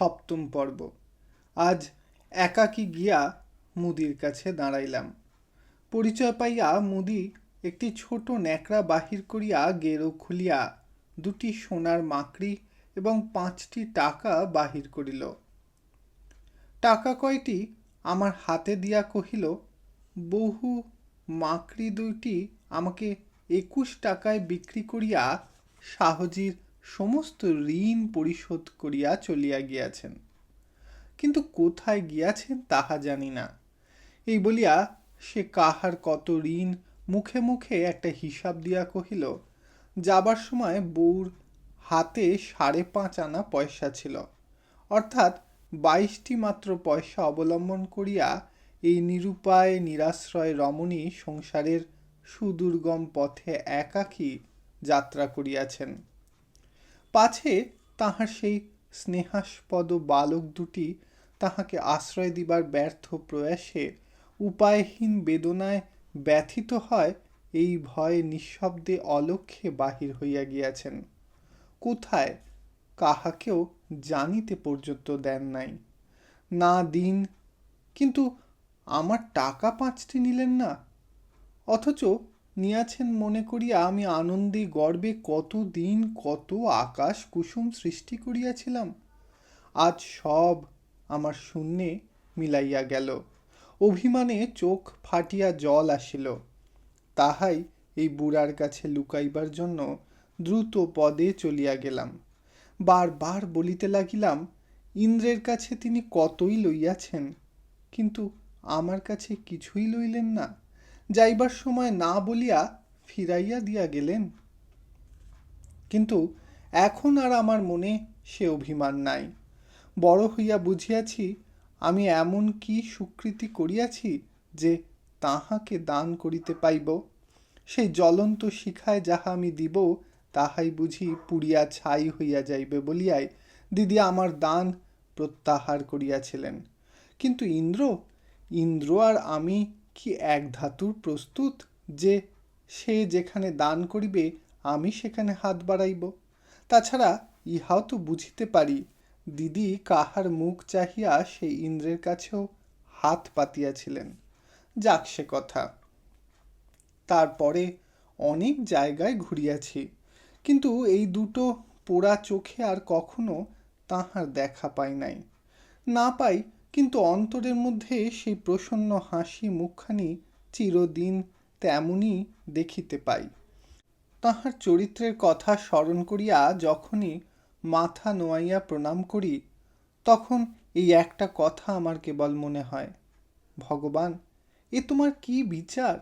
সপ্তম পর্ব। আজ একাকী গিয়া মুদির কাছে দাঁড়াইলাম। পরিচয় পাইয়া মুদি একটি ছোট ন্যাকড়া বাহির করিয়া গেরো খুলিয়া দুটি সোনার মাকড়ি এবং পাঁচটি টাকা বাহির করিল। টাকা কয়টি আমার হাতে দিয়া কহিল, বহু মাকড়ি দুইটি আমাকে একুশ টাকায় বিক্রি করিয়া শাহজির সমস্ত ঋণ পরিশোধ করিয়া চলিয়া গিয়াছেন। কিন্তু কোথায় গিয়াছেন তাহা জানি না। এই বলিয়া সে কাহার কত ঋণ মুখে মুখে একটা হিসাব দিয়া কহিল, যাবার সময় বউর হাতে সাড়ে পাঁচ আনা পয়সা ছিল। অর্থাৎ বাইশটি মাত্র পয়সা অবলম্বন করিয়া এই নিরুপায়, নিরাশ্রয় রমণী সংসারের সুদুর্গম পথে একাকী যাত্রা করিয়াছেন। পাছে তাহার সেই স্নেহাস্পদ বালক দুটি তাহাকে আশ্রয় দিবার ব্যর্থ প্রয়াসে উপায়হীন বেদনায় ব্যথিত হয়, এই ভয়ে নিঃশব্দে অলক্ষ্যে বাহির হইয়া গিয়াছেন। কোথায় কাহাকেও জানিতে পর্যন্ত দেন নাই। না দিন, কিন্তু আমার টাকা পাঁচটি নিলেন না? অথচ নিয়াছেন মনে করিয়া আমি আনন্দে গর্বে কত দিন, কত আকাশ কুসুম সৃষ্টি করিয়াছিলাম। আজ সব আমার শূন্যে মিলাইয়া গেল। অভিমানে চোখ ফাটিয়া জল আসিল। তাহাই এই বুড়ার কাছে লুকাইবার জন্য দ্রুত পদে চলিয়া গেলাম। বারবার বলিতে লাগিলাম, ইন্দ্রের কাছে তিনি কতই লইয়াছেন, কিন্তু আমার কাছে কিছুই লইলেন না। যাইবার সময় না বলিয়া ফিরাইয়া দিয়া গেলেন। কিন্তু এখন আর আমার মনে সে অভিমান নাই। বড় হইয়া বুঝিয়াছি, আমি এমন কি সুকৃতি করিয়াছি যে তাহাকে দান করিতে পাইব। সেই জ্বলন্ত শিখায় যাহা আমি দিব, তাহাই বুঝি পুড়িয়া ছাই হইয়া যাইবে বলিয়াই দিদি আমার দান প্রত্যাহার করিয়াছিলেন। কিন্তু ইন্দ্র ইন্দ্র আর আমি কি এক ধাতুর প্রস্তুত যে সে যেখানে দান করিবে, আমি সেখানে হাত বাড়াইব? তাছাড়া ইহাও তো বুঝিতে পারি, দিদি কাহার মুখ চাহিয়া সেই ইন্দ্রের কাছেও হাত পাতিয়াছিলেন। যাক সে কথা। তারপরে অনেক জায়গায় ঘুরিয়াছি, কিন্তু এই দুটো পোড়া চোখে আর কখনো তাহার দেখা পাই নাই। না পাই কিন্তু অন্তরের মধ্যে সেই প্রসন্ন হাসি মুখখানি চিরদিন তেমনই দেখিতে পাই। তাহার চরিত্রের কথা স্মরণ করিয়া যখনই মাথা নোয়াইয়া প্রণাম করি, তখন এই একটা কথা আমার কেবল মনে হয়, ভগবান, এ তোমার কি বিচার?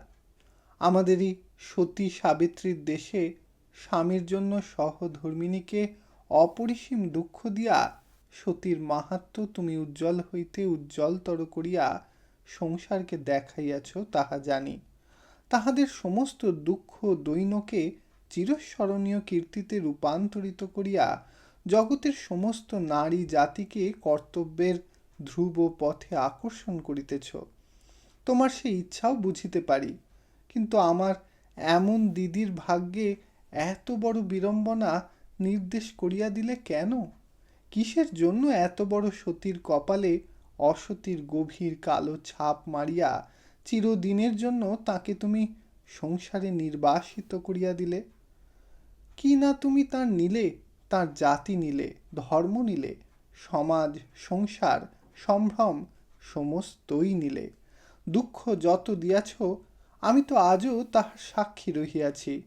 আমাদেরই সতী সাবিত্রীর দেশে স্বামীর জন্য সহধর্মিণীকে অপরিসীম দুঃখ দিয়া সতীর মাহাত্ম তুমি উজ্জ্বল হইতে উজ্জ্বলতর করিয়া সংসারকে দেখাইয়াছ তাহা জানি। তাহাদের সমস্ত দুঃখ দৈনকে চিরস্মরণীয় কীর্তিতে রূপান্তরিত করিয়া জগতের সমস্ত নারী জাতিকে কর্তব্যের ধ্রুব পথে আকর্ষণ করিতেছ। তোমার সেই ইচ্ছাও বুঝিতে পারি, কিন্তু আমার এমন দিদির ভাগ্যে এত বড় বিড়ম্বনা নির্দেশ করিয়া দিলে কেন? কিসের জন্য এত বড় সতীর কপালে অসতীর গভীর কালো ছাপ মারিয়া চিরদিনের জন্য তাকে তুমি সংসারে নির্বাসিত করিয়া দিলে? কি না তুমি তার নিলে, তার জাতি নিলে, ধর্ম নিলে, সমাজ, সংসার, সম্ভ্রম সমস্তই নিলে? দুঃখ যত দিয়াছ, আমি তো আজও তাহার সাক্ষী রহিয়াছি।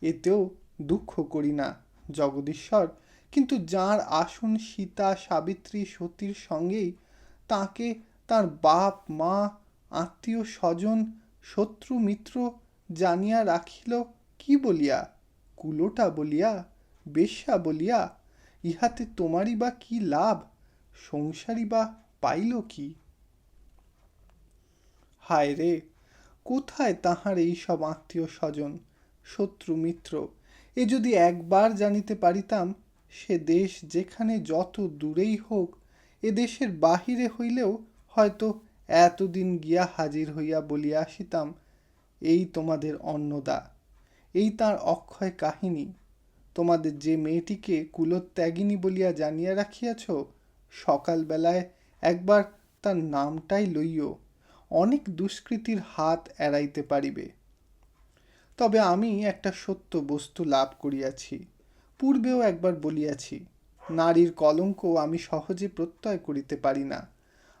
এতেও দুঃখ করি না, জগদীশ্বর কিন্তু যার আসন সীতা সাবিত্রী সতীর সঙ্গেই, তাকে তার বাপ, মা, আত্মীয় স্বজন, শত্রু, মিত্র জানিয়া রাখিল, কি বলিয়া? কুলোটা বলিয়া? বেশ্যা বলিয়া? ইহাতে তোমারই বা কি লাভ? সংসারই বা পাইল কি? হায় রে, কোথায় তাহার এই সব আত্মীয় স্বজন, শত্রু, মিত্র? এ যদি একবার জানিতে পারিতাম সে দেশ যেখানে যত দূরেই হোক, এ দেশের বাহিরে হইলেও হয়তো এতদিন গিয়া হাজির হইয়া বলিয়া আসিতাম, এই তোমাদের অন্নদা, এই তার অক্ষয় কাহিনী, তোমাদের যে মেয়েটিকে কুলোত্যাগিনী বলিয়া জানিয়া রাখিয়াছ, সকালবেলায় একবার তার নামটাই লইও, অনেক দুষ্কৃতির হাত এড়াইতে পারিবে। তবে আমি একটা সত্য বস্তু লাভ করিয়াছি। পূর্বেও একবার বলিয়াছি, নারীর কলঙ্ক আমি সহজে প্রত্যয় করিতে পারি না।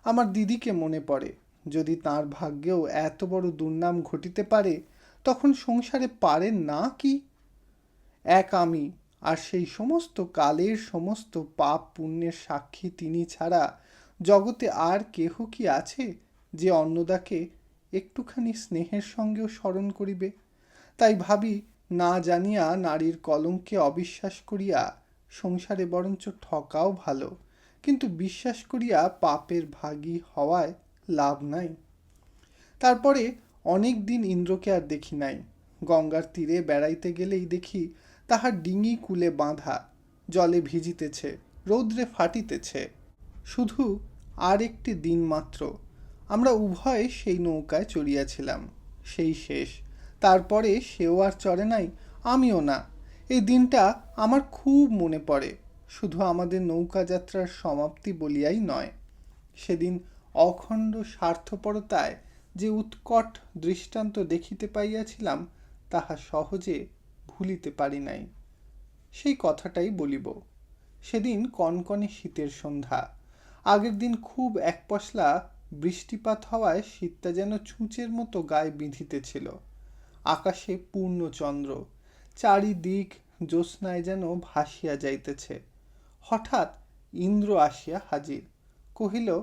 আমার দিদিকে মনে পড়ে, যদি তার ভাগ্যেও এত বড় দুর্নাম ঘটিতে পারে, তখন সংসারে পারেন না কি? এক আমি, আর সেই সমস্ত কালের সমস্ত পাপ পুণ্যের সাক্ষী তিনি ছাড়া জগতে আর কেহ কি আছে যে অন্নদাকে একটুখানি স্নেহের সঙ্গেও স্মরণ করিবে? তাই ভাবি না জানিয়া নারীর কলঙ্কে অবিশ্বাস করিয়া সংসারে বরঞ্চ ঠকাও ভালো, কিন্তু বিশ্বাস করিয়া পাপের ভাগী হওয়ায় লাভ নাই। তারপরে অনেক দিন ইন্দ্রকে আর দেখি নাই। গঙ্গার তীরে বেড়াইতে গেলেই দেখি তাহার ডিঙি কুলে বাঁধা, জলে ভিজিতেছে, রৌদ্রে ফাটিতেছে। শুধু আর একটি দিন মাত্র। আমরা উভয়ে সেই নৌকায় চড়িয়াছিলাম, সেই শেষ। তারপরে সেও আর চড়ে নাই, আমিও না। এই দিনটা আমার খুব মনে পড়ে, শুধু আমাদের নৌকা যাত্রার সমাপ্তি বলিয়াই নয়। সেদিন অখণ্ড স্বার্থপরতায় যে উৎকট দৃষ্টান্ত দেখিতে পাইয়াছিলাম, তাহা সহজে ভুলিতে পারি নাই। সেই কথাটাই বলিব। সেদিন কনকনে শীতের সন্ধ্যা। আগের দিন খুব এক পশলা বৃষ্টিপাত হওয়ায় শীতটা যেন ছুঁচের মতো গায়ে বিঁধিতেছিল। আকাশে পূর্ণচন্দ্র চারিদিক জ্যোৎস্নায় যেন ভাসিয়া যাইতেছে। হঠাৎ ইন্দ্র আসিয়া হাজির। কহিল,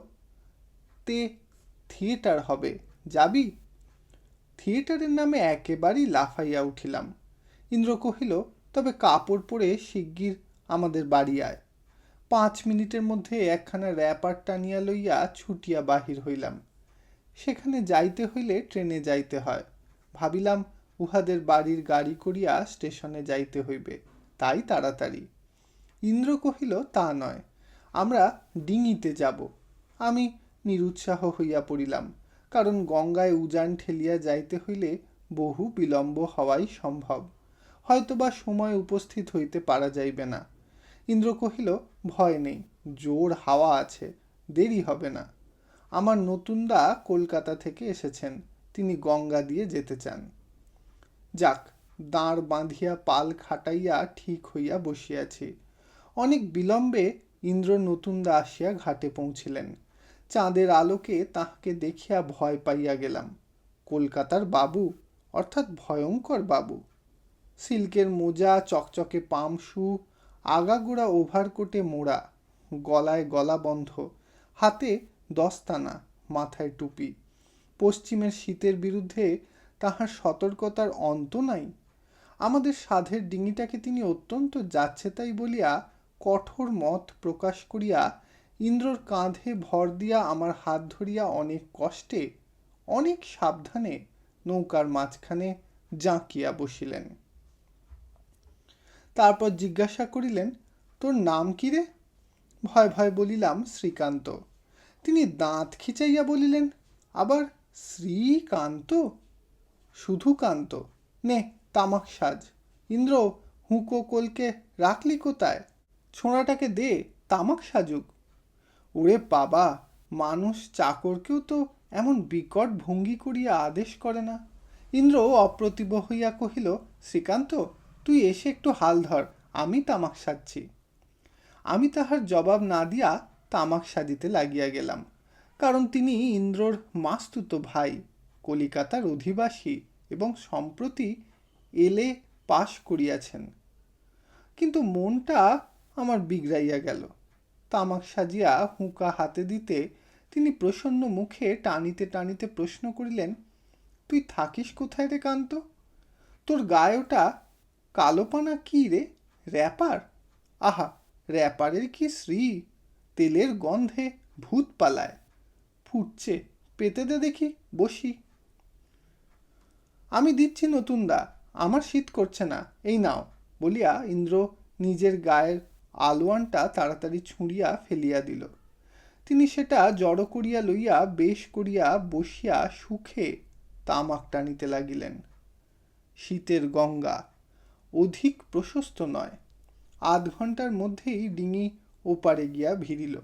তে থিয়েটার হবে, যাবি? থিয়েটারের নামে একেবারেই লাফাইয়া উঠিলাম। ইন্দ্র কহিল, তবে কাপড় পরে শিগগির আমাদের বাড়ি আয়। পাঁচ মিনিটের মধ্যে একখানা র্যাপার টানিয়া লইয়া ছুটিয়া বাহির হইলাম। সেখানে যাইতে হইলে ট্রেনে যাইতে হয়। ভাবিলাম, উহাদের বাড়ির গাড়ি করিয়া স্টেশনে যাইতে হইবে, তাই তাড়াতাড়ি। ইন্দ্র কহিল, তা নয়, আমরা ডিঙিতে যাব। আমি নিরুৎসাহ হইয়া পড়িলাম, কারণ গঙ্গায় উজান ঠেলিয়া যাইতে হইলে বহু বিলম্ব হওয়াই সম্ভব। হয়তোবা সময় উপস্থিত হইতে পারা যাইবে না। ইন্দ্র কহিল, ভয় নেই, জোর হাওয়া আছে, দেরি হবে না। আমার নতুনদা কলকাতা থেকে এসেছেন। তিনি গঙ্গা দিয়ে যেতে চান। যাক, দাঁড় বাঁধিয়া পাল খাটাইয়া ঠিক হইয়া বসিয়াছি। অনেক বিলম্বে ইন্দ্র নতুনদা আসিয়া ঘাটে পৌঁছিলেন। চাঁদের আলোকে তাহাকে দেখিয়া ভয় পাইয়া গেলাম। কলকাতার বাবু, অর্থাৎ ভয়ঙ্কর বাবু। সিল্কের মোজা, চকচকে পামশু, আগাগোড়া ওভারকোটে মোড়া, গলায় গলা বন্ধ হাতে দস্তানা, মাথায় টুপি। পশ্চিমের শীতের বিরুদ্ধে তাহার সতর্কতার অন্ত নাই। আমাদের সাধের ডিঙিটাকে তিনি অত্যন্ত যাচ্ছে তাই বলিয়া কঠোর মত প্রকাশ করিয়া ইন্দ্রর কাঁধে ভর দিয়া আমার হাত ধরিয়া অনেক কষ্টে, অনেক সাবধানে নৌকার মাঝখানে জাঁকিয়া বসিলেন। তারপর জিজ্ঞাসা করিলেন, তোর নাম কি রে? ভয় ভয় বলিলাম শ্রীকান্ত। তিনি দাঁত খিচাইয়া বলিলেন। আবার শ্রীকান্ত? শুধু কান্ত? নে, তামাক সাজ। ইন্দ্র হুঁকো কলকে রাখলি কোথায়? ছোঁড়াটাকে দে, তামাক সাজুক। ওরে বাবা, মানুষ চাকরকেও তো এমন বিকট ভঙ্গি করিয়া আদেশ করে না। ইন্দ্র অপ্রতিভ হইয়া কহিল, শ্রীকান্ত, তুই এসে একটু হাল ধর, আমি তামাক সাজছি। আমি তাহার জবাব না দিয়া তামাক সাজিতে লাগিয়া গেলাম। কারণ তিনি ইন্দ্রর মাস্তুত ভাই, কলিকাতার অধিবাসী এবং সম্প্রতি এলে পাশ করিয়াছেন। কিন্তু মনটা আমার বিগড়াইয়া গেল। তামাক সাজিয়া হুঁকা হাতে দিতে তিনি প্রসন্ন মুখে টানিতে টানিতে প্রশ্ন করিলেন, তুই থাকিস কোথায় রে কান্ত? তোর গায়ে ওটা কালোপানা কি রে? র্যাপার? আহা, র্যাপারের কি শ্রী? তেলের গন্ধে ভূত পালায়। ফুটছে। পেতে দে দেখি, বসি। আমি দিচ্ছি নতুন দা, আমার শীত করছে না, এই নাও, বলিয়া ইন্দ্র নিজের গায়ের আলোয়ানটা তাড়াতাড়ি ছুঁড়িয়া ফেলিয়া দিল। তিনি সেটা জড়ো করিয়া লইয়া বেশ করিয়া বসিয়া সুখে তামাক টানিতে লাগিলেন। শীতের গঙ্গা অধিক প্রশস্ত নয় আধ ঘণ্টার মধ্যেই ডিঙি ওপারে গিয়া ভিড়িল।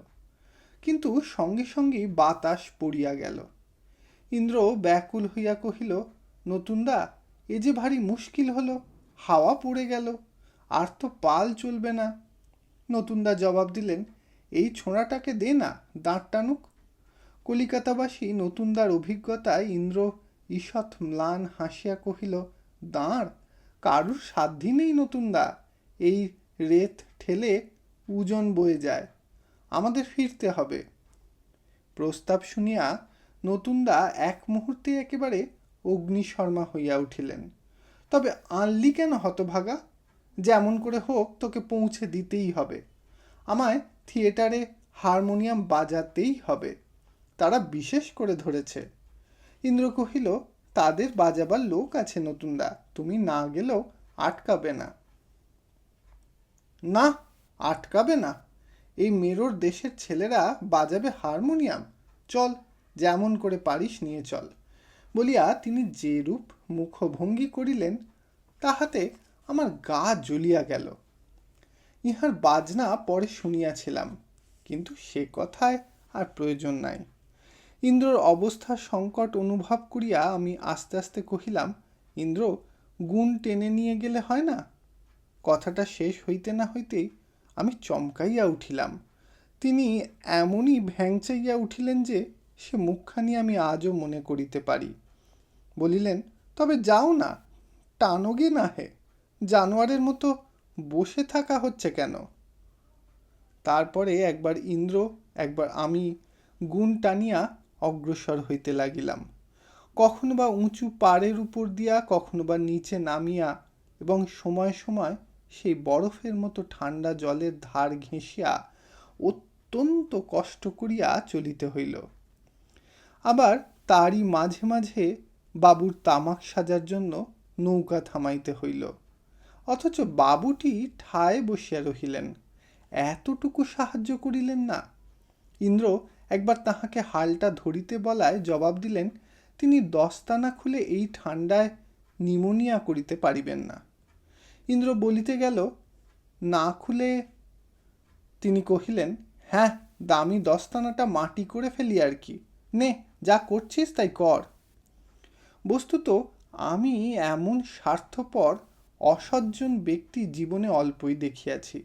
কিন্তু সঙ্গে সঙ্গেই বাতাস পড়িয়া গেল। ইন্দ্র ব্যাকুল হইয়া কহিল, নতুনদা, এ যে ভারী মুশকিল হলো, হাওয়া পড়ে গেল, আর তো পাল চলবে না। নতুনদা জবাব দিলেন, এই ছোঁড়াটাকে দে না দাঁড় টানুক। কলিকাতাবাসী নতুনদার অভিজ্ঞতায় ইন্দ্র ঈষৎ ম্লান হাসিয়া কহিল, দাঁড়, কারুর সাধ্যি নেই নতুনদা, এই রেত ঠেলে ওজন বয়ে যায়। আমাদের ফিরতে হবে। প্রস্তাব শুনিয়া নতুনদা এক মুহূর্তে একেবারে অগ্নিশর্মা হইয়া উঠিলেন। তবে আনলি কেন হতভাগা? যেমন করে হোক, তোকে পৌঁছে দিতেই হবে। আমায় থিয়েটারে হারমোনিয়াম বাজাতেই হবে। তারা বিশেষ করে ধরেছে। ইন্দ্র কহিল, তাদের বাজাবার লোক আছে নতুনদা তুমি না গেলেও আটকাবে না। না, আটকাবে না। এই মেরোর দেশের ছেলেরা বাজাবে হারমোনিয়াম। চল, যেমন করে পারিস নিয়ে চল। বলিয়া তিনি যে রূপ মুখভঙ্গি করিলেন, তাহাতে আমার গা জ্বলিয়া গেল। ইহার বাজনা পরে শুনিয়াছিলাম, কিন্তু সে কথায় আর প্রয়োজন নাই। ইন্দ্রর অবস্থা সংকট অনুভব করিয়া আমি আস্তে আস্তে কহিলাম, ইন্দ্র, গুণ টেনে নিয়ে গেলে হয় না? কথাটা শেষ হইতে না হইতেই আমি চমকাইয়া উঠিলাম। তিনি এমনই ভ্যাংচাইয়া উঠিলেন যে, সে মুখখানি আমি আজও মনে করিতে পারি। বলিলেন, তবে যাও না, টানোগে না হে জানোয়ারের মতো বসে থাকা হচ্ছে কেন? তারপরে একবার ইন্দ্র, একবার আমি গুণ টানিয়া অগ্রসর হইতে লাগিলাম। কখনো বা উঁচু পাড়ের উপর দিয়া, কখনো বা নিচে নামিয়া এবং সময় সময় সেই বরফের মতো ঠান্ডা জলের ধার ঘেঁষিয়া অত্যন্ত কষ্ট করিয়া চলিতে হইল। আবার তারই মাঝে মাঝে বাবুর তামাক সাজার জন্য নৌকা থামাইতে হইল। অথচ বাবুটি ঠায় বসিয়া রহিলেন। এতটুকু সাহায্য করিলেন না। ইন্দ্র একবার তাহাকে হালটা ধরিতে বলায় জবাব দিলেন, তিনি দস্তানা খুলে এই ঠান্ডায় নিমোনিয়া করিতে পারিবেন না। ইন্দ্র বলিতে গেল, না খুলে তিনি কহিলেন হ্যাঁ দামি দস্তানাটা মাটি করে ফেলি আর কি। নে, যা করছিস তাই কর। বস্তুত আমি এমন স্বার্থপর, অসজ্জন ব্যক্তি জীবনে অল্পই দেখিয়াছি।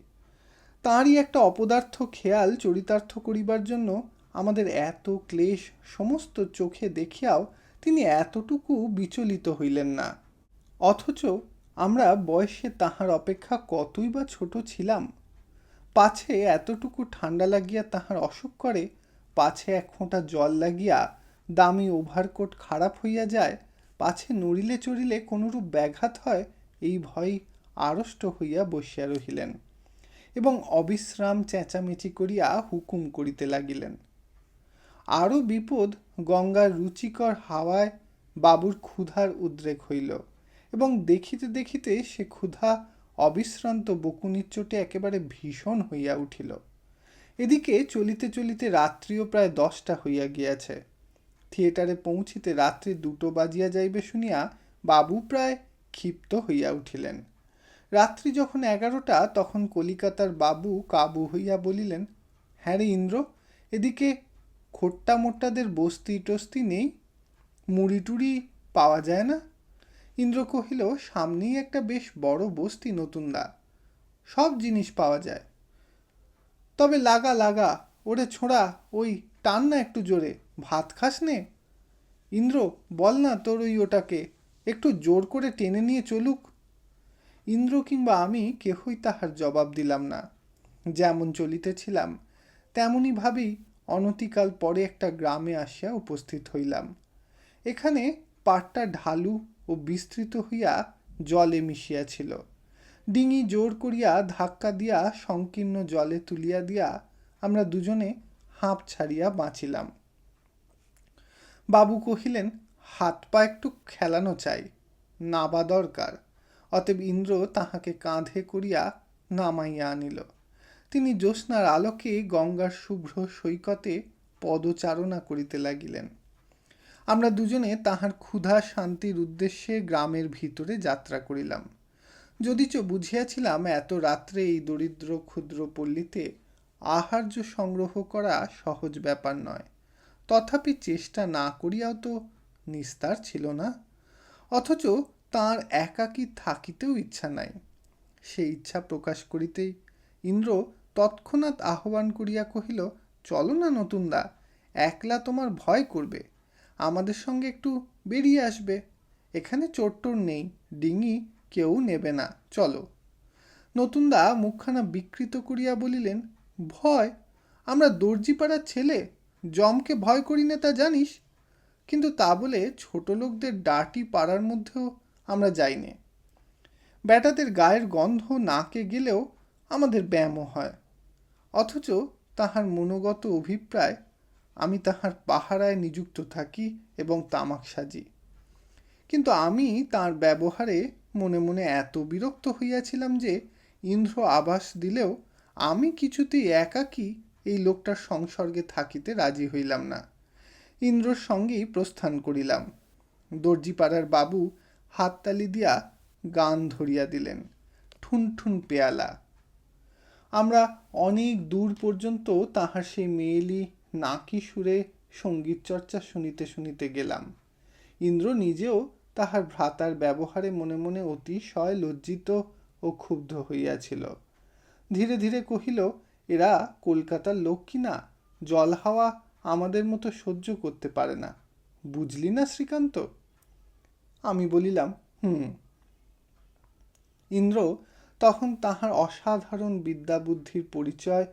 তাঁরই একটা অপদার্থ খেয়াল চরিতার্থ করিবার জন্য আমাদের এত ক্লেশ সমস্ত চোখে দেখিয়াও তিনি এতটুকু বিচলিত হইলেন না। অথচ আমরা বয়সে তাহার অপেক্ষা কতই বা ছোট ছিলাম। পাছে এতটুকু ঠান্ডা লাগিয়া তাহার অসুখ করে, পাছে এক ফোঁটা জল লাগিয়া দামি ওভারকোট খারাপ হইয়া যায়, পাছে নড়িলে চড়িলে কোনরূপ ব্যাঘাত হয়, এই ভয় আড়ষ্ট হইয়া বসিয়া রহিলেন এবং অবিশ্রাম চেঁচামেচি করিয়া হুকুম করিতে লাগিলেন। আরও বিপদ গঙ্গার রুচিকর হাওয়ায় বাবুর ক্ষুধার উদ্রেক হইল। এবং দেখিতে দেখিতে সে ক্ষুধা, অবিশ্রান্ত বকুনির চোটে একেবারে ভীষণ হইয়া উঠিল। এদিকে চলিতে চলিতে রাত্রিও প্রায় দশটা হইয়া গিয়াছে। থিয়েটারে পৌঁছিতে রাত্রি দুটো বাজিয়া যাইবে শুনিয়া বাবু প্রায় ক্ষিপ্ত হইয়া উঠিলেন। রাত্রি যখন এগারোটা, তখন কলিকাতার বাবু কাবু হইয়া বলিলেন হ্যাঁ রে ইন্দ্র, এদিকে খোট্টা মোট্টাদের বস্তি টস্তি নেই? মুড়ি টুড়ি পাওয়া যায় না? ইন্দ্র কহিল, সামনেই একটা বেশ বড় বস্তি নতুনদা সব জিনিস পাওয়া যায়। তবে লাগা লাগা, ওরে ছোঁড়া, ওই টান না একটু জোরে। ভাত খাস নে? ইন্দ্র, বল না তোর ওই ওটাকে। একটু জোর করে টেনে নিয়ে চলুক। ইন্দ্র কিংবা আমি কেহই তাহার জবাব দিলাম না। যেমন চলিতেছিলাম, তেমনি ভাবেই অনতিকাল পরে একটা গ্রামে আসিয়া উপস্থিত হইলাম। এখানে পাটটা ঢালু ও বিস্তৃত হইয়া জলে মিশিয়াছিল। ডিঙি জোর করিয়া ধাক্কা দিয়া সংকীর্ণ জলে তুলিয়া দিয়া আমরা দুজনে হাঁপ ছাড়িয়া বাঁচিলাম। বাবু কহিলেন, হাত পা একটু খেলানো চাই, নাবা দরকার। অতএব ইন্দ্র তাহাকে কাঁধে করিয়া নামাইয়া আনিল। তিনি জ্যোৎস্নার আলোকে গঙ্গার শুভ্র সৈকতে পদচারণা করিতে লাগিলেন। আমরা দুজনে তাহার ক্ষুধা শান্তির উদ্দেশ্যে গ্রামের ভিতরে যাত্রা করিলাম। যদিচ বুঝিয়াছিলাম, এত রাত্রে এই দরিদ্র ক্ষুদ্র পল্লীতে আহার্য সংগ্রহ করা সহজ ব্যাপার নয়। তথাপি চেষ্টা না করিয়াও তো নিস্তার ছিল না। অথচ তার একাকী থাকিতেও ইচ্ছা নাই। সে ইচ্ছা প্রকাশ করিতেই ইন্দ্র তৎক্ষণাৎ আহ্বান করিয়া কহিল, চলো না নতুনদা, একলা তোমার ভয় করবে। আমাদের সঙ্গে একটু বেরিয়ে আসবে। এখানে চোরটোর নেই, ডিঙি কেউ নেবে না। চলো। নতুনদা মুখখানা বিকৃত করিয়া বলিলেন, ভয়? আমরা দর্জিপাড়ার ছেলে? জমকে ভয় করি না তা জানিস? কিন্তু তা বলে ছোট লোকদের ডাটি পাড়ার মধ্যেও আমরা যাই নে। ব্যাটাদের গায়ের গন্ধ নাকে গেলেও আমাদের ব্যায়ামও হয়। অথচ তাহার মনোগত অভিপ্রায় আমি তাহার পাহারায় নিযুক্ত থাকি এবং তামাক সাজি। কিন্তু আমি তার ব্যবহারে মনে মনে এত বিরক্ত হইয়াছিলাম যে ইন্দ্র আবাস দিলেও আমি কিছুতেই একাকী এই লোকটার সংসর্গে থাকিতে রাজি হইলাম না। ইন্দ্রর সঙ্গেই প্রস্থান করিলাম। দর্জিপাড়ার বাবু হাততালি দিয়া গান ধরিয়া দিলেন ঠুন ঠুন পেয়ালা। আমরা অনেক দূর পর্যন্ত তাহার সেই মেয়েলি নাকি সুরে সংগীত চর্চা শুনিতে শুনিতে গেলাম। ইন্দ্র নিজেও তাহার ভ্রাতার ব্যবহারে মনে মনে অতিশয় লজ্জিত ও ক্ষুব্ধ হইয়াছিল। ধীরে ধীরে কহিল, এরা কলকাতার লোক কিনা জল হাওয়া আমাদের মতো সহ্য করতে পারে না। বুঝলি না শ্রীকান্ত? আমি বলিলাম, হুম। ইন্দ্র তখন তাহার অসাধারণ বিদ্যা বুদ্ধির পরিচয়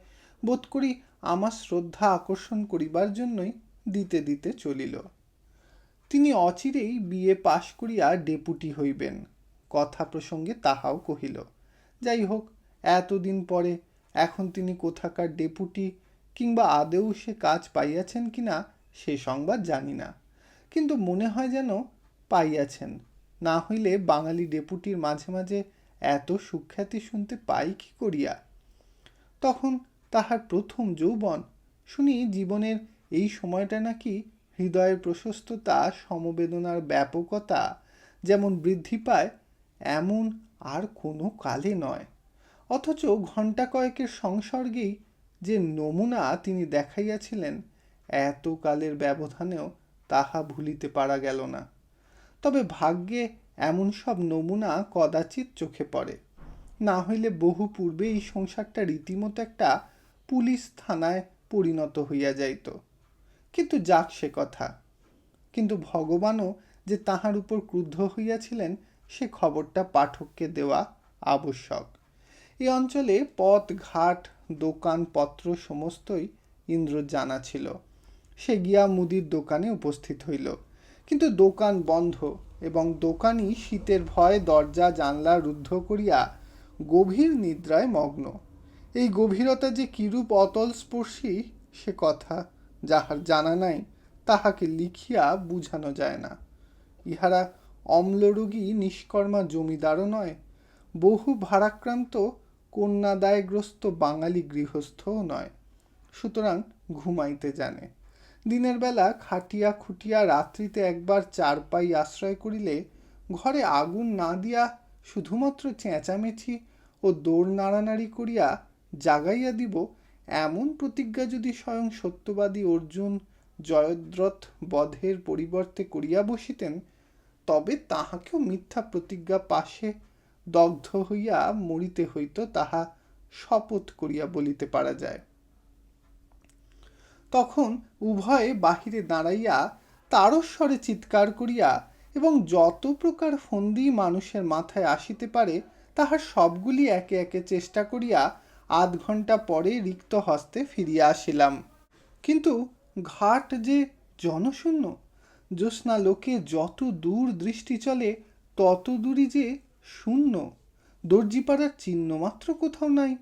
বোধ করি আমার শ্রদ্ধা আকর্ষণ করিবার জন্যই দিতে দিতে চলিল। তিনি অচিরেই বিয়ে পাশ করিয়া ডেপুটি হইবেন। কথা প্রসঙ্গে তাহাও কহিল, যাই হোক, এতদিন পরে এখন তিনি কোথাকার ডেপুটি কিংবা আদেও সে কাজ পাইয়াছেন কিনা সে সংবাদ জানি না। কিন্তু মনে হয় যেন পাইয়াছেন। না হইলে বাঙালি ডেপুটির মাঝে মাঝে এত সুখ্যাতি শুনতে পাই কি করিয়া? তখন তাহার প্রথম যৌবন। শুনি জীবনের এই সময়টা নাকি হৃদয়ের প্রশস্ততা, সমবেদনার ব্যাপকতা যেমন বৃদ্ধি পায়, এমন আর কোনো কালে নয়। অথচ ঘণ্টা কয়েকের সংসর্গেই যে নমুনা তিনি দেখাইয়াছিলেন, এত কালের ব্যবধানেও তাহা ভুলিতে পারা গেল না। তবে ভাগ্যে এমন সব নমুনা কদাচিৎ চোখে পড়ে। না হইলে বহু পূর্বে এই সংসারটা রীতিমতো একটা পুলিশ থানায় পরিণত হইয়া যাইত। কিন্তু যাক সে কথা। কিন্তু ভগবানও যে তাহার উপর ক্রুদ্ধ হইয়াছিলেন, সে খবরটা পাঠককে দেওয়া আবশ্যক। এই অঞ্চলে পথ, ঘাট, দোকান, পত্র সমস্তই ইন্দ্র জানা ছিল। সে গিয়া মুদির দোকানে উপস্থিত হইল। কিন্তু দোকান বন্ধ এবং দোকানি শীতের ভয়ে দরজা, জানলা রুদ্ধ করিয়া গভীর নিদ্রায় মগ্ন। এই গভীরতা যে কিরূপ অতল স্পর্শী সে কথা যাহার জানা নাই, তাহাকে লিখিয়া বুঝানো যায় না। ইহারা অম্লরোগী নিষ্কর্মা জমিদারও নয়, বহু ভারাক্রান্ত কন্যাদায়গ্রস্ত বাঙালি গৃহস্থও নয়। সুতরাং ঘুমাইতে জানে। দিনের বেলা খাটিয়া খুটিয়া রাত্রিতে একবার চারপাই আশ্রয় করিলে ঘরে আগুন না দিয়া শুধুমাত্র চেঁচামেচি ও দৌড় নাড়ানাড়ি করিয়া জাগাইয়া দিব, এমন প্রতিজ্ঞা যদি স্বয়ং সত্যবাদী অর্জুন জয়দ্রথ বধের পরিবর্তে করিয়া বসিতেন, তবে তাহাকেও মিথ্যা প্রতিজ্ঞা পাশে দগ্ধ হইয়া মরিতে হইত তাহা শপথ করিয়া বলিতে পারা যায়। তখন উভয়ে বাহিরে দাঁড়াইয়া তারস্বরে চিৎকার করিয়া এবং যত প্রকার ফন্দি মানুষের মাথায় আসিতে পারে, তাহার সবগুলি একে একে চেষ্টা করিয়া আধ ঘণ্টা পরে রিক্ত হস্তে ফিরিয়া আসিলাম। কিন্তু ঘাট যে জনশূন্য, জ্যোৎস্না লোকে যত দূর দৃষ্টি চলে, তত দূরই যে শূন্য, দর্জিপাড়ার চিহ্ন মাত্র কোথাও নাই।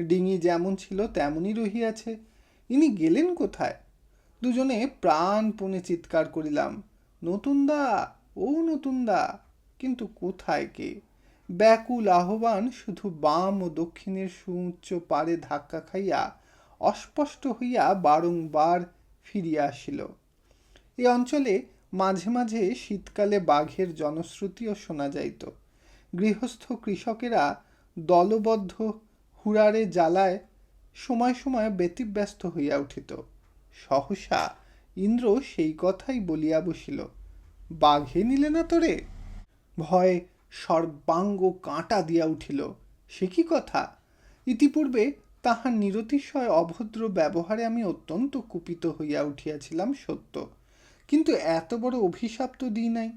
ডিঙি যেমন ছিল তেমনই রহিয়াছে। ইনি গেলেন কোথায়? দুজনে প্রাণপণে চিৎকার করিলাম, নতুন দা, ও নতুন দা, কিন্তু কোথায় কে? ব্যাকুল আহ্বান শুধু বাম ও দক্ষিণের সুউচ্চ পারে ধাক্কা খাইয়া অস্পষ্ট হইয়া বারংবার ফিরিয়া আসিল। এ অঞ্চলে মাঝে মাঝে শীতকালে বাঘের জনশ্রুতিও শোনা যাইত। গৃহস্থ কৃষকেরা দলবদ্ধ হুড়ারে জ্বালায় সময় সময় ব্যতিব্যস্ত হইয়া উঠিত। সহসা ইন্দ্র সেই কথাই বলিয়া বসিল, বাঘে নিলে না তোরে? ভয়ে সর্বাঙ্গ কাঁটা দিয়া উঠিল। সে কি কথা? ইতিপূর্বে তাহার নিরতিশয় অভদ্র ব্যবহারে আমি অত্যন্ত কুপিত হইয়া উঠিয়াছিলাম সত্য, কিন্তু এত বড় অভিশাপ তো দিই নাই।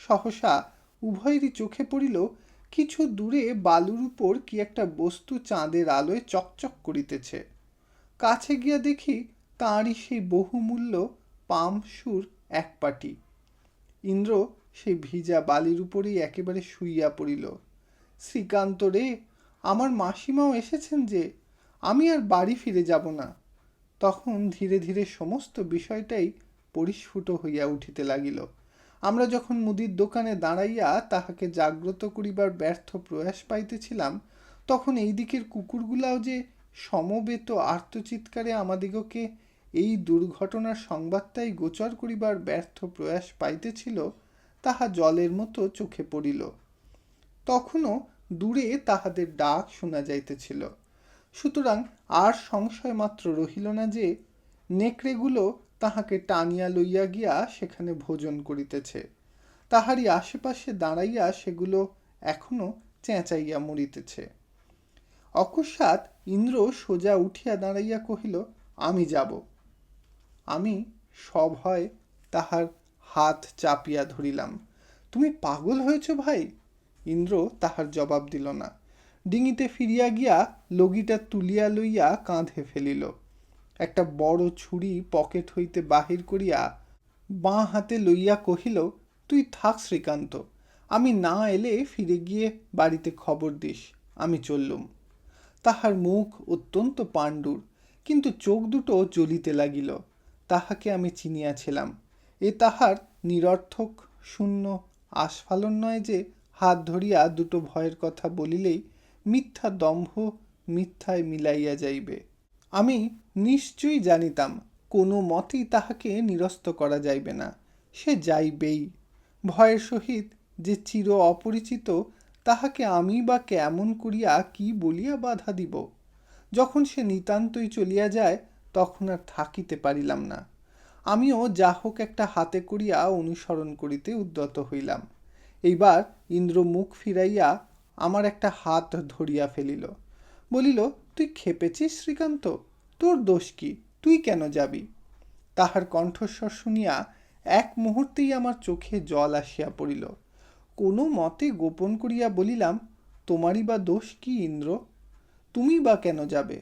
সহসা উভয়েরই চোখে পড়িল, কিছু দূরে বালুর উপর কি একটা বস্তু চাঁদের আলোয় চকচক করিতেছে। কাছে গিয়া দেখি তাঁরই সেই বহুমূল্য পামসুর এক পাটি। ইন্দ্র সেই ভিজা বালির উপরেই একেবারে শুইয়া পড়িল। শ্রীকান্ত রে, আমার মাসিমাও এসেছেন যে, আমি আর বাড়ি ফিরে যাব না। তখন ধীরে ধীরে সমস্ত বিষয়টাই পরিস্ফুট হইয়া উঠিতে লাগিল। আমরা যখন মুদির দোকানে দাঁড়াইয়া তাহাকে জাগ্রত করিবার ব্যর্থ প্রয়াস পাইতেছিলাম, তখন এই দিকের কুকুরগুলাও যে সমবেত আর্তচিৎকারে আমাদিগকে এই দুর্ঘটনার সংবাদটাই গোচর করিবার ব্যর্থ প্রয়াস পাইতেছিল তাহা জলের মতো চোখে পড়িল। তখনও দূরে তাহাদের ডাক শোনা যাইতেছিল। সুতরাং আর সংশয় মাত্র রহিল না যে, নেকড়েগুলো তাহাকে টানিয়া লইয়া গিয়া সেখানে ভোজন করিতেছে। তাহারই আশেপাশে দাঁড়াইয়া সেগুলো এখনও চেঁচাইয়া মরিতেছে। অকস্মাৎ ইন্দ্র সোজা উঠিয়া দাঁড়াইয়া কহিল, আমি যাব। আমি সভয় তাহার হাত চাপিয়া ধরিলাম। তুমি পাগল হয়েছ ভাই? ইন্দ্র তাহার জবাব দিল না। ডিঙিতে ফিরিয়া গিয়া লগিটা তুলিয়া লইয়া কাঁধে ফেলিল। একটা বড় ছুরি পকেট হইতে বাহির করিয়া বাঁ হাতে লইয়া কহিল, তুই থাক শ্রীকান্ত, আমি না এলে ফিরে গিয়ে বাড়িতে খবর দিস, আমি চললুম। তাহার মুখ অত্যন্ত পাণ্ডুর, কিন্তু চোখ দুটো জ্বলিতে লাগিল। তাহাকে আমি চিনিয়াছিলাম। এ তাহার নিরর্থক শূন্য আস্ফালন নয় যে হাত ধরিয়া দুটো ভয়ের কথা বলিলেই মিথ্যা দম্ভ মিথ্যায় মিলাইয়া যাইবে। আমি নিশ্চয়ই জানিতাম, কোনো মতেই তাহাকে নিরস্ত করা যাইবে না, সে যাইবেই। ভয়ের সহিত যে চির অপরিচিত, তাহাকে আমি বা কেমন করিয়া কি বলিয়া বাধা দিব? যখন সে নিতান্তই চলিয়া যায়, তখন আর থাকিতে পারিলাম না। আমিও যা হোক একটা হাতে করিয়া অনুসরণ করিতে উদ্যত হইলাম। এইবার ইন্দ্র মুখ ফিরাইয়া আমার একটা হাত ধরিয়া ফেলিল। বলিল, তুই খেপেছিস শ্রীকান্ত? তোর দোষ কি? তুই কেন যাবি? তাহার কণ্ঠস্বর শুনিয়া এক মুহূর্তেই আমার চোখে জল আসিয়া পড়িল। কোনো মতে গোপন করিয়া বলিলাম, তোমারই বা দোষ কি, ইন্দ্র? তুমি বা কেন যাবে?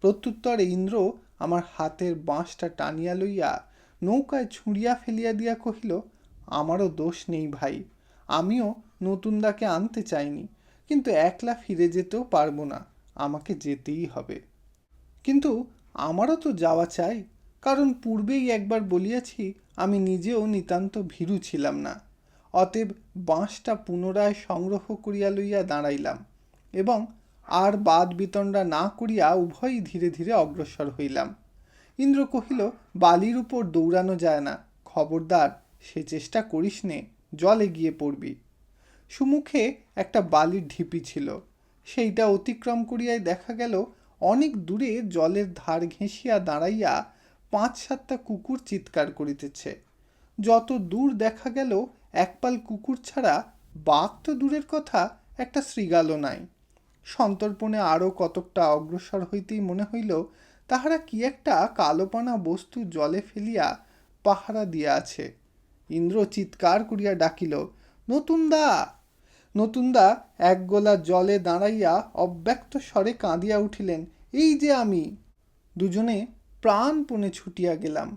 প্রত্যুত্তরে ইন্দ্র আমার হাতের বাঁশটা টানিয়া লইয়া নৌকায় ছুঁড়িয়া ফেলিয়া দিয়া কহিল, আমারও দোষ নেই ভাই, আমিও নতুনদাকে আনতে চাইনি, কিন্তু একলা ফিরে যেতেও পারব না, আমাকে যেতেই হবে। কিন্তু আমারও তো যাওয়া চাই, কারণ পূর্বেই একবার বলিয়াছি, আমি নিজেও নিতান্ত ভীরু ছিলাম না। অতএব বাঁশটা পুনরায় সংগ্রহ করিয়া লইয়া দাঁড়াইলাম এবং আর বাদ বিতণ্ডা না করিয়া উভয়ই ধীরে ধীরে অগ্রসর হইলাম। ইন্দ্র কহিল, বালির উপর দৌড়ানো যায় না। খবরদার, সে চেষ্টা করিস নে, জলে গিয়ে পড়বি। সুমুখে একটা বালির ঢিপি ছিল। সেইটা অতিক্রম করিয়াই দেখা গেল, অনেক দূরে জলের ধার ঘেঁষিয়া দাঁড়াইয়া পাঁচ সাতটা কুকুর চিৎকার করিতেছে। যত দূর দেখা গেল, একপাল কুকুর ছাড়া বাঘ তো দূরের কথা, একটা শৃগালও নাই। সন্তর্পণে আরও কতকটা অগ্রসর হইতেই মনে হইল, তাহারা কি একটা কালোপানা বস্তু জলে ফেলিয়া পাহারা দিয়া আছে ইন্দ্র চিৎকার করিয়া ডাকিল, নতুনদা নতুনদা এক গোলা জলে দাঁড়াইয়া অব্যক্ত স্বরে কাঁদিয়া উঠিলেন, এই যে আমি। দুজনে প্রাণপণে ছুটিয়া গেলাম।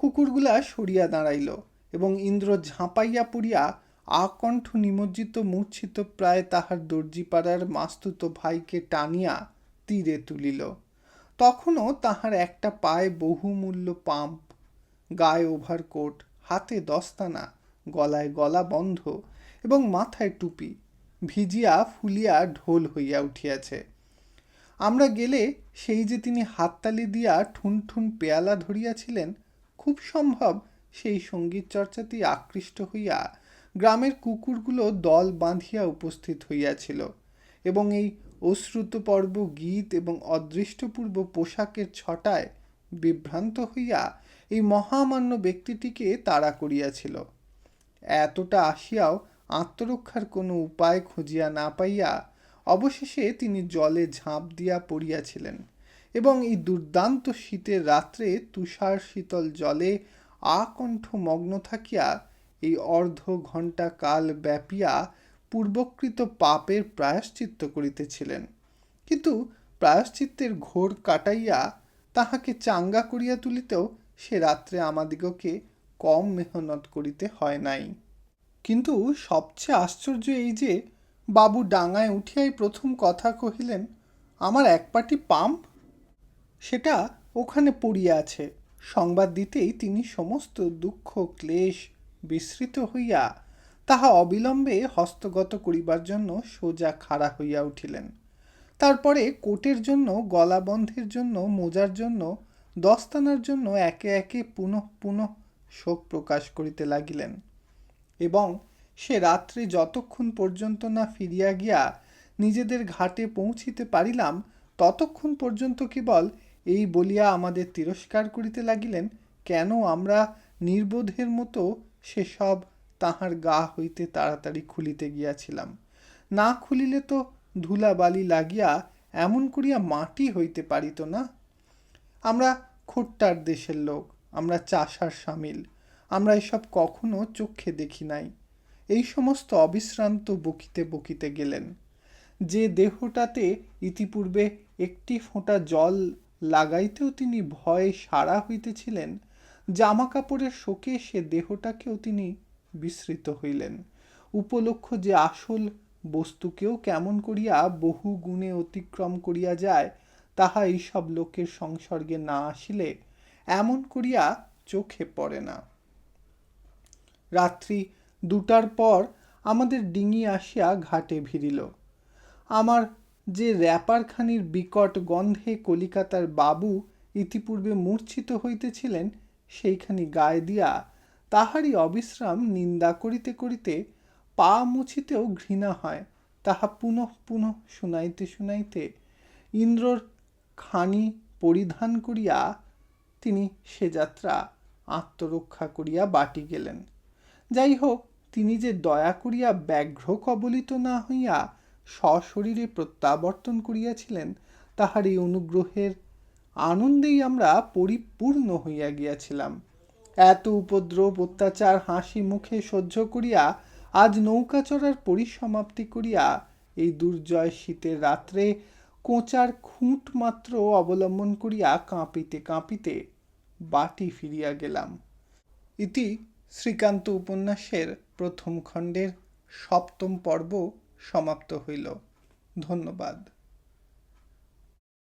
কুকুরগুলা সরিয়া দাঁড়াইল এবং ইন্দ্র ঝাঁপাইয়া পড়িয়া আকণ্ঠ নিমজ্জিত মূর্ছিত প্রায় তাহার দর্জিপাড়ার মাস্তুত ভাইকে টানিয়া তীরে তুলিল। তখনও তাহার একটা পায়ে বহুমূল্য পাম্প, গায়ে ওভারকোট হাতে দস্তানা, গলায় গলা বন্ধ এবং মাথায় টুপি ভিজিয়া ফুলিয়া ঢোল হইয়া উঠিয়াছে। আমরা গেলে সেই যে তিনি হাততালি দিয়া ঠুন ঠুন পেয়ালা ধরিয়াছিলেন, খুব সম্ভব সেই সংগীত চর্চাতেই আকৃষ্ট হইয়া গ্রামের কুকুরগুলো দল বাঁধিয়া উপস্থিত হইয়াছিল এবং এই অশ্রুতপর্ব গীত এবং অদৃষ্টপূর্ব পোশাকের ছটায় বিভ্রান্ত হইয়া এই মহামান্য ব্যক্তিটিকে তাড়া করিয়াছিল। এতটা আসিয়াও আত্মরক্ষার কোনো উপায় খুঁজিয়া না পাইয়া অবশেষে তিনি জলে ঝাঁপ দিয়া পড়িয়াছিলেন এবং এই দুর্দান্ত শীতের রাত্রে তুষার শীতল জলে আকণ্ঠ মগ্ন থাকিয়া এই অর্ধ ঘণ্টা কাল ব্যাপিয়া পূর্বকৃত পাপের প্রায়শ্চিত্ত করিতেছিলেন। কিন্তু প্রায়শ্চিত্তের ঘোর কাটাইয়া তাহাকে চাঙ্গা করিয়া তুলিতেও সে রাত্রে আমাদিগকে কম মেহনত করিতে হয় নাই। কিন্তু সবচেয়ে আশ্চর্য এই যে, বাবু ডাঙায় উঠিয়াই প্রথম কথা কহিলেন, আমার এক পাটি পাম্প সেটা ওখানে পড়িয়া আছে। সংবাদ দিতেই তিনি সমস্ত দুঃখ, ক্লেশ বিস্মৃত হইয়া তাহা অবিলম্বে হস্তগত করিবার জন্য সোজা খাড়া হইয়া উঠিলেন। তারপরে কোটের জন্য, গলাবন্ধের জন্য, মোজার জন্য, দস্তানার জন্য একে একে পুনঃ পুনঃ শোক প্রকাশ করিতে লাগিলেন এবং সে রাত্রে যতক্ষণ পর্যন্ত না ফিরিয়া গিয়া নিজেদের ঘাটে পৌঁছিতে পারিলাম, ততক্ষণ পর্যন্ত কেবল এই বলিয়া আমাদের তিরস্কার করিতে লাগিলেন, কেন আমরা নির্বোধের মতো সেসব তাহার গা হইতে তাড়াতাড়ি খুলিতে গিয়াছিলাম। না খুলিলে তো ধুলাবালি লাগিয়া এমন করিয়া মাটি হইতে পারিত না। আমরা খোট্টার দেশের লোক, আমরা চাষার সামিল, আমরা এসব কখনো চোখে দেখি নাই। এই সমস্ত অবিশ্রান্ত বকিতে বকিতে গেলেন। যে দেহটাতে ইতিপূর্বে একটি ফোঁটা জল লাগাইতেও তিনি ভয়ে সারা হইতেছিলেন জামা কাপড়ের শোকে সে দেহটাকেও তিনি বিস্মৃত হইলেন। উপলক্ষ যে আসল বস্তুকেও কেমন করিয়া বহু গুণে অতিক্রম করিয়া যায়, তাহা এইসব লোকের সংসর্গে না আসিলে এমন করিয়া চোখে পড়ে না। রাত্রি দুটার পর আমাদের ডিঙি আসিয়া ঘাটে ভিড়িল। আমার যে র্যাপারখানির বিকট গন্ধে কলিকাতার বাবু ইতিপূর্বে মূর্ছিত হইতেছিলেন সেইখানি গায়ে দিয়া তাহারই অবিশ্রাম নিন্দা করিতে করিতে পা মুছিতেও ঘৃণা হয়। তাহা পুনঃ পুনঃ শুনাইতে শুনাইতে ইন্দ্রর খানি পরিধান করিয়া তিনি সে যাত্রা আত্মরক্ষা করিয়া বাটি গেলেন। যাই হোক তিনি যে দয়া করিয়া ব্যাঘ্র কবলিত না হইয়া সশরীরে প্রত্যাবর্তন করিয়াছিলেন, তাহার এই অনুগ্রহের আনন্দেই আমরা পরিপূর্ণ হইয়া গিয়াছিলাম। এত উপদ্রব, অত্যাচার, হাসি মুখে সহ্য করিয়া আজ নৌকা চড়ার পরিসমাপ্তি করিয়া এই দুর্জয় শীতের রাত্রে কোঁচার খুঁট মাত্র অবলম্বন করিয়া কাঁপিতে কাঁপিতে বাটি ফিরিয়া গেলাম। ইতি শ্রীকান্ত উপন্যাসের প্রথম খণ্ডের সপ্তম পর্ব সমাপ্ত হইল। ধন্যবাদ।